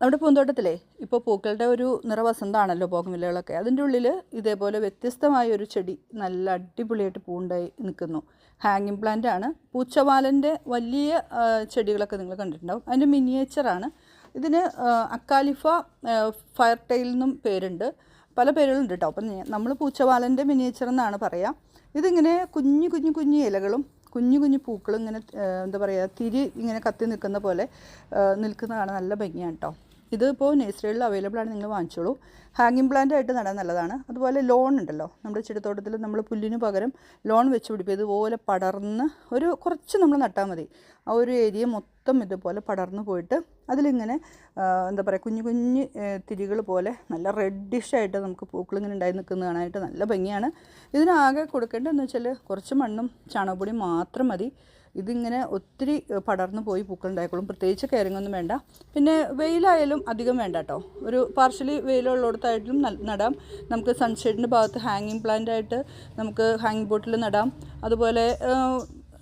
നമ്മുടെ പൂന്തോട്ടത്തിലെ ഇപ്പോൾ പൂക്കളുടെ ഒരു നിറവസന്തമാണല്ലോ ബോഗൻവില്ലകളൊക്കെ അതിന്റെ ഉള്ളിൽ ഇതേപോലെ വ്യത്യസ്തമായ ഒരു ചെടി നല്ല അടിപൊളിയായിട്ട് പൂണ്ടായി നിൽക്കുന്നു. ഹാങ്ങിങ് പ്ലാന്റ് ആണ്. പൂച്ചവാലന്റെ വലിയ ചെടികളൊക്കെ നിങ്ങൾ കണ്ടിട്ടുണ്ടാവും. അതിന്റെ മിനിയേച്ചറാണ് ഇതിന് അക്കാലിഫ ഫയർ ടൈൽ എന്നും പേരുണ്ട്. പല പേരുകളുണ്ട് കേട്ടോ അപ്പം നമ്മൾ പൂച്ചവാലന്റെ മിനിയേച്ചർ എന്നാണ് പറയുക ഇതിങ്ങനെ കുഞ്ഞു കുഞ്ഞു കുഞ്ഞു ഇലകളും കുഞ്ഞു കുഞ്ഞു പൂക്കൾ ഇങ്ങനെ എന്താ പറയുക തിരി ഇങ്ങനെ കത്തി നിൽക്കുന്ന പോലെ നിൽക്കുന്നതാണ് നല്ല ഭംഗിയാണ് കേട്ടോ ഇതിപ്പോൾ നേഴ്സറികളിൽ അവൈലബിൾ ആണ് നിങ്ങൾ വാങ്ങിച്ചോളൂ. ഹാങ്ങിങ് പ്ലാന്റ് ആയിട്ട് നടാൻ നല്ലതാണ്. അതുപോലെ ലോൺ ഉണ്ടല്ലോ നമ്മുടെ ചെടിത്തോട്ടത്തിൽ നമ്മൾ പുല്ലിന് പകരം ലോൺ വെച്ച് പിടിപ്പിക്കുക ഇതുപോലെ പടർന്ന് ഒരു കുറച്ച് നമ്മൾ നട്ടാൽ മതി. ആ ഒരു ഏരിയ മൊത്തം ഇതുപോലെ പടർന്നു പോയിട്ട് അതിലിങ്ങനെ എന്താ പറയുക കുഞ്ഞു കുഞ്ഞ് തിരികൾ പോലെ നല്ല റെഡിഷായിട്ട് നമുക്ക് പൂക്കളിങ്ങനെ ഉണ്ടായി നിൽക്കുന്ന കാണാനായിട്ട് നല്ല ഭംഗിയാണ്. ഇതിനാകെ കൊടുക്കേണ്ടതെന്ന് വെച്ചാൽ കുറച്ച് മണ്ണും ചാണകപ്പൊടിയും മാത്രം മതി. ഇതിങ്ങനെ ഒത്തിരി പടർന്നു പോയി പൂക്കൾ ഉണ്ടായിക്കോളും പ്രത്യേകിച്ച് കയറിങ്ങൊന്നും വേണ്ട. പിന്നെ വെയിലായാലും അധികം വേണ്ട കേട്ടോ. ഒരു പാർഷ്യലി വെയിലുള്ളിടത്തായിട്ടും നടാം. നമുക്ക് സൺഷെയ്ഡിന്റെ ഭാഗത്ത് ഹാങ്ങിങ് പ്ലാന്റ് ആയിട്ട് നമുക്ക് ഹാങ്ങിങ് ബോട്ടിൽ നടാം. അതുപോലെ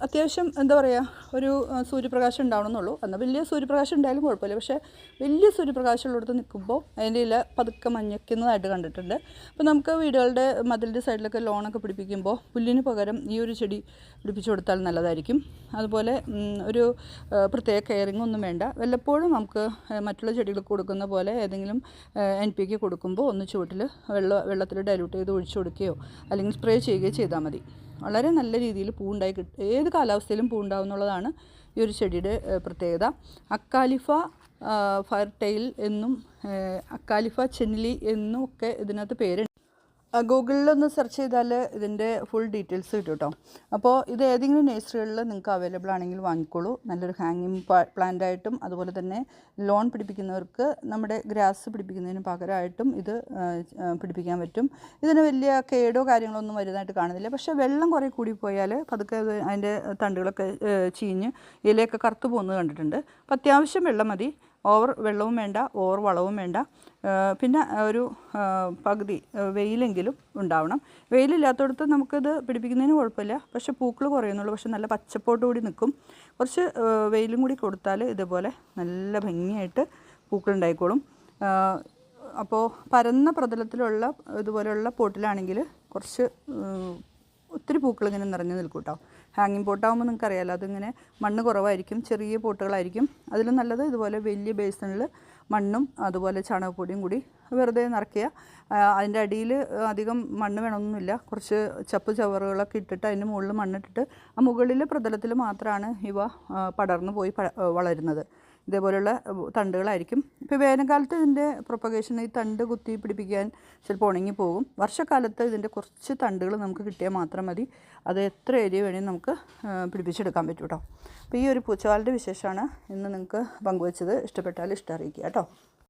അത്യാവശ്യം എന്താ പറയുക ഒരു സൂര്യപ്രകാശം ഉണ്ടാവണമെന്നുള്ളൂ. എന്നാൽ വലിയ സൂര്യപ്രകാശം ഉണ്ടായാലും കുഴപ്പമില്ല. പക്ഷേ വലിയ സൂര്യപ്രകാശം ഉള്ളിടത്ത് നിൽക്കുമ്പോൾ അതിന്റെ ഇല പതുക്കെ മഞ്ഞക്കുന്നതായിട്ട് കണ്ടിട്ടുണ്ട്. അപ്പോൾ നമുക്ക് വീടുകളുടെ മതിലിന്റെ സൈഡിലൊക്കെ ലോണൊക്കെ പിടിപ്പിക്കുമ്പോൾ പുല്ലിന് പകരം ഈ ഒരു ചെടി പിടിപ്പിച്ചു കൊടുത്താൽ നല്ലതായിരിക്കും. അതുപോലെ ഒരു പ്രത്യേക കെയറിംഗ് ഒന്നും വേണ്ട. വല്ലപ്പോഴും നമുക്ക് മറ്റുള്ള ചെടികൾക്ക് കൊടുക്കുന്ന പോലെ ഏതെങ്കിലും എൻ പി കൊടുക്കുമ്പോൾ ഒന്ന് ചുവട്ടിൽ വെള്ളം വെള്ളത്തിൽ ഡൈലൂട്ട് ചെയ്ത് ഒഴിച്ചു കൊടുക്കുകയോ അല്ലെങ്കിൽ സ്പ്രേ ചെയ്യുകയോ ചെയ്താൽ മതി. വളരെ നല്ല രീതിയിൽ പൂവുണ്ടായി കിട്ടും ഏത് കാലാവസ്ഥയിലും പൂവുണ്ടാവും എന്നുള്ളതാണ് ഈ ഒരു ചെടിയുടെ പ്രത്യേകത. അക്കാലിഫ ഫയർ എന്നും അക്കാലിഫ ചെന്നിലി എന്നും ഒക്കെ ഇതിനകത്ത് പേരുണ്ട്. ഗൂഗിളിലൊന്ന് സെർച്ച് ചെയ്താൽ ഇതിന്റെ ഫുൾ ഡീറ്റെയിൽസ് കിട്ടും കേട്ടോ അപ്പോൾ ഇത് ഏതെങ്കിലും നേഴ്സറികളിൽ നിങ്ങൾക്ക് അവൈലബിൾ ആണെങ്കിൽ വാങ്ങിക്കോളൂ. നല്ലൊരു ഹാങ്ങിങ് പ്ലാന്റ് ആയിട്ടും അതുപോലെ തന്നെ ലോൺ പിടിപ്പിക്കുന്നവർക്ക് നമ്മുടെ ഗ്രാസ് പിടിപ്പിക്കുന്നതിന് പകരമായിട്ടും ഇത് പിടിപ്പിക്കാൻ പറ്റും. ഇതിന് വലിയ കേടോ കാര്യങ്ങളോ ഒന്നും വരുന്നതായിട്ട് കാണുന്നില്ല. പക്ഷേ വെള്ളം കുറേ കൂടി പോയാൽ പതുക്കെ അത് അതിന്റെ തണ്ടുകളൊക്കെ ചീഞ്ഞ് ഇലയൊക്കെ കറുത്തു പോകുന്നത് കണ്ടിട്ടുണ്ട്. അപ്പോൾ അത്യാവശ്യം വെള്ളം മതി. ഓവർ വെള്ളവും വേണ്ട ഓവർ വളവും വേണ്ട. പിന്നെ ഒരു പകുതി വെയിലെങ്കിലും ഉണ്ടാവണം. വെയിലില്ലാത്തടത്ത് നമുക്കിത് പിടിപ്പിക്കുന്നതിന് കുഴപ്പമില്ല. പക്ഷേ പൂക്കൾ കുറയുന്നുള്ളൂ. പക്ഷേ നല്ല പച്ചപ്പോട്ട് കൂടി നിൽക്കും. കുറച്ച് വെയിലും കൂടി കൊടുത്താൽ ഇതുപോലെ നല്ല ഭംഗിയായിട്ട് ആ, അപ്പോൾ പരന്ന പ്രതലത്തിലുള്ള ഇതുപോലെയുള്ള പോട്ടിലാണെങ്കിൽ കുറച്ച് ഒത്തിരി പൂക്കൾ ഇങ്ങനെ നിറഞ്ഞു നിൽക്കും കേട്ടോ ഹാങ്ങിങ് പോട്ടാകുമ്പോൾ നിങ്ങൾക്ക് അറിയാമല്ലോ അതിങ്ങനെ മണ്ണ് കുറവായിരിക്കും ചെറിയ പോട്ടുകളായിരിക്കും. അതിലും നല്ലത് ഇതുപോലെ വലിയ ബേസണിൽ മണ്ണും അതുപോലെ ചാണകപ്പൊടിയും കൂടി വെറുതെ നിറയ്ക്കുക. അതിന്റെ അടിയിൽ അധികം മണ്ണ് വേണമെന്നൊന്നുമില്ല കുറച്ച് ചപ്പ് ചവറുകളൊക്കെ ഇട്ടിട്ട് അതിന്റെ മുകളിൽ മണ്ണിട്ടിട്ട് ആ മുകളിലെ പ്രതലത്തിൽ മാത്രമാണ് ഇവ പടർന്നു പോയി വളരുന്നത്. ഇതേപോലെയുള്ള തണ്ടുകളായിരിക്കും. ഇപ്പോൾ വേനൽക്കാലത്ത് ഇതിന്റെ പ്രൊപ്പഗേഷൻ ഈ തണ്ട് കുത്തി പിടിപ്പിക്കാൻ ചിലപ്പോൾ ഉണങ്ങി പോകും. വർഷക്കാലത്ത് ഇതിന്റെ കുറച്ച് തണ്ടുകൾ നമുക്ക് കിട്ടിയാൽ മാത്രം മതി. അത് എത്ര ഏരിയ വേണമെങ്കിൽ നമുക്ക് പിടിപ്പിച്ചെടുക്കാൻ പറ്റും കേട്ടോ അപ്പോൾ ഈ ഒരു പൂച്ചവാലിന്റെ വിശേഷമാണ് ഇന്ന് നിങ്ങൾക്ക് പങ്കുവച്ചത്. ഇഷ്ടപ്പെട്ടാൽ ഇഷ്ടം അറിയിക്കുക കേട്ടോ